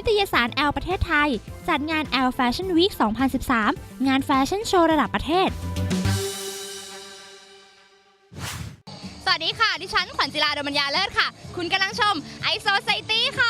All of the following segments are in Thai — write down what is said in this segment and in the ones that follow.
นิตยสารแอลประเทศไทย จัดงานแอลแฟชั่นวีค2013 งานแฟชั่นโชว์ระดับประเทศ สวัสดีค่ะ ดิฉันขวัญจิราดมัญญาเลิศค่ะ คุณกำลังชมไอโซไซตี้ค่ะ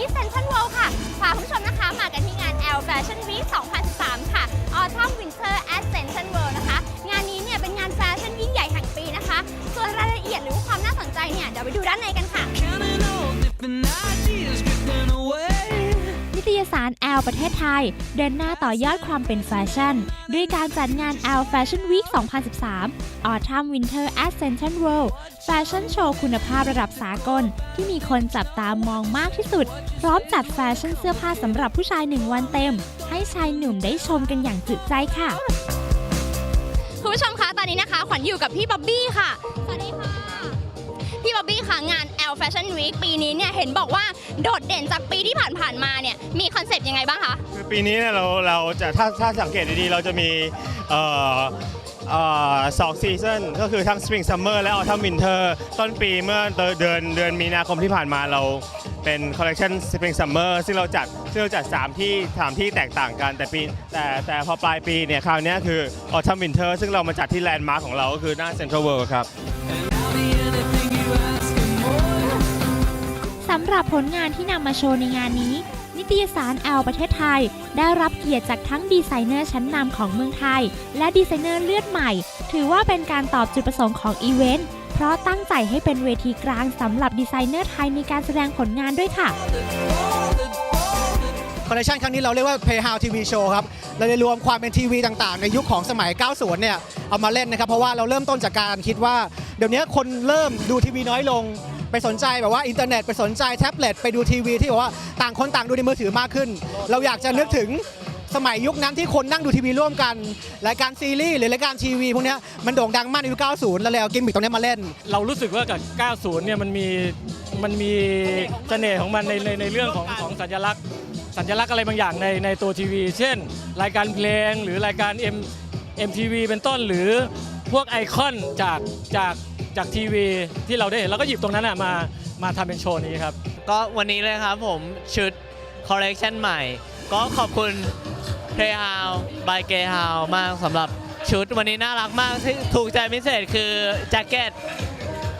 ที่เซ็นทรัลเวิลด์ค่ะพาคุณผู้ชมนะคะมากันที่งาน L Fashion Week 2013 ค่ะ Autumn Winter at Central World นะคะ งานนี้เนี่ยเป็นงานแฟชั่นยิ่งใหญ่แห่งปีนะคะ ส่วนรายละเอียดหรือว่าความน่าสนใจเนี่ยเดี๋ยวไปดูด้านในกัน ตยสารแอลประเทศไทย เดินหน้าต่อยอดความเป็นแฟชั่น ด้วยการจัดงาน L Fashion Week 2013 Autumn Winter at Central World แฟชั่นโชว์คุณภาพระดับสากล ที่มีคนจับตามองมากที่สุด พร้อมจัดแฟชั่นเสื้อผ้าสำหรับผู้ชายหนึ่งวันเต็ม ให้ชายหนุ่มได้ชมกันอย่างจุใจค่ะ คุณผู้ชมคะตอนนี้นะคะ ขวัญอยู่กับพี่บ๊อบบี้ค่ะ สวัสดีค่ะ พี่บ๊อบบี้ค่ะงาน L Fashion Week ปีนี้เนี่ยเห็นบอกว่าโดดเด่นจากปีที่ผ่านๆมาเนี่ยมีคอนเซปต์ยังไงบ้างคะคือปีนี้เนี่ยเราเราจะถ้าถ้าสังเกตดีๆ เราจะมีเอ่อเอ่อสองซีซันก็คือทั้ง Spring Summer และ Autumn Winter ต้นปีเมื่อเดือนเดือนมีนาคมที่ผ่านมาเราเป็นคอลเล c ชัน Spring Summer ซึ่งเราจัดซึ่งเราจัด 3 ที่สามที่แตกต่างกันแต่ปีแต่แต่พอปลายปีเนี่ยคราวเนี้ยคือ Autumn Winter ซึ่งเรามาจัดที่แลนด์มาร์คของเราก็คือหน้า Central World ครับ หรับผลงานที่นำมาโชว์ในงานนี้ นิตยสารแอลประเทศไทย ได้รับเกียรติจากทั้งดีไซเนอร์ชั้นนำของเมืองไทย และดีไซเนอร์เลือดใหม่ ถือว่าเป็นการตอบจุดประสงค์ของอีเวนต์เพราะตั้งใจให้เป็นเวทีกลางสำหรับดีไซเนอร์ไทยในการแสดงผลงานด้วยค่ะคอลเลคชันครั้งนี้เราเรียกว่า Playhouse TV Show ครับ เราได้รวมความเป็นทีวีต่างๆ ในยุคของสมัย 90 เนี่ย เอามาเล่นนะครับ เพราะว่าเราเริ่มต้นจากการคิดว่า เดี๋ยวนี้คนเริ่มดูทีวีน้อยลง ไปสนใจแบบว่าอินเทอร์เน็ตไปสนใจแท็บเล็ตไปดูทีวีที่แบบว่าต่างคนต่างดูในมือถือมากขึ้น เราอยากจะนึกถึงสมัยยุคนั้นที่คนนั่งดูทีวีร่วมกันรายการซีรีส์หรือรายการทีวีพวกนี้มันโด่งดังมากในยุค 90 แล้วเลยเอากิมมิคตรงนี้มาเล่น เรารู้สึกว่ากับ 90 เนี่ยมันมีมันมีเสน่ห์ของมันในในในเรื่องของของสัญลักษณ์ สัญลักษณ์อะไรบางอย่างในในตัวทีวี เช่น รายการเพลงหรือรายการ M MTV เป็นต้นหรือพวกไอคอนจากจาก จากทีวีที่เราได้เห็นเราก็หยิบตรงนั้นมามาทำเป็นโชว์นี้ครับ ก็วันนี้เลยครับผมชุดคอลเลกชันใหม่ ก็ขอบคุณ Playhouse by g a y h o u s มากสำหรับชุดวันนี้น่ารักมากที่ถูกใจพิเศษคือแจ็คเก็ต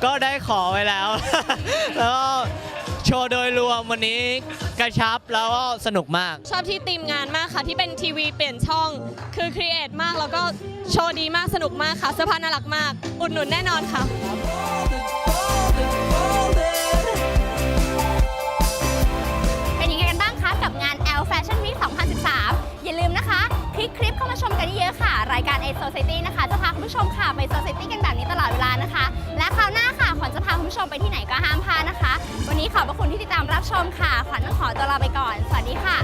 ก็ได้ขอไว้แล้ว แล้วก็ ชว์โดยรวมวันนี้กระชับแล้วก็สนุกมาก ชอบที่ทีมงานมากค่ะ ที่เป็นทีวีเปลี่ยนช่อง คือครีเอทมากแล้วก็โชว์ดีมากสนุกมากค่ะเสื้อผ้าน่ารักมาก อุดหนุนแน่นอนค่ะ เป็นยังไงกันบ้างคะกับงาน L Fashion Week 2013 อย่าลืมนะคะ คลิกคลิปเข้ามาชมกันเยอะๆค่ะ รายการ A Society นะคะ จะพาคุณผู้ชมค่ะไป Society กันแบบนี้ตลอดเวลานะคะ และคราวหน้าค่ะขวัญจะพาคุณผู้ชมไปที่ไหนก็ห้ามพลาดนะ ขอบคุณที่ติดตามรับชมค่ะ ขวัญต้องขอตัวลาไปก่อน สวัสดีค่ะ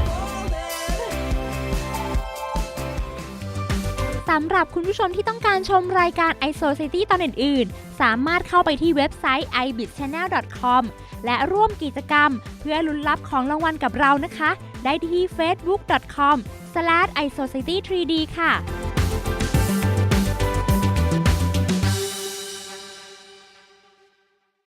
สำหรับคุณผู้ชมที่ต้องการชมรายการ i s o c i t y ตอนอื่น ๆ สามารถเข้าไปที่เว็บไซต์ ibitchannel.com และร่วมกิจกรรม เพื่อลุ้นรับของรางวัลกับเรานะคะ ได้ที่ facebook.com/isocity3d ค่ะ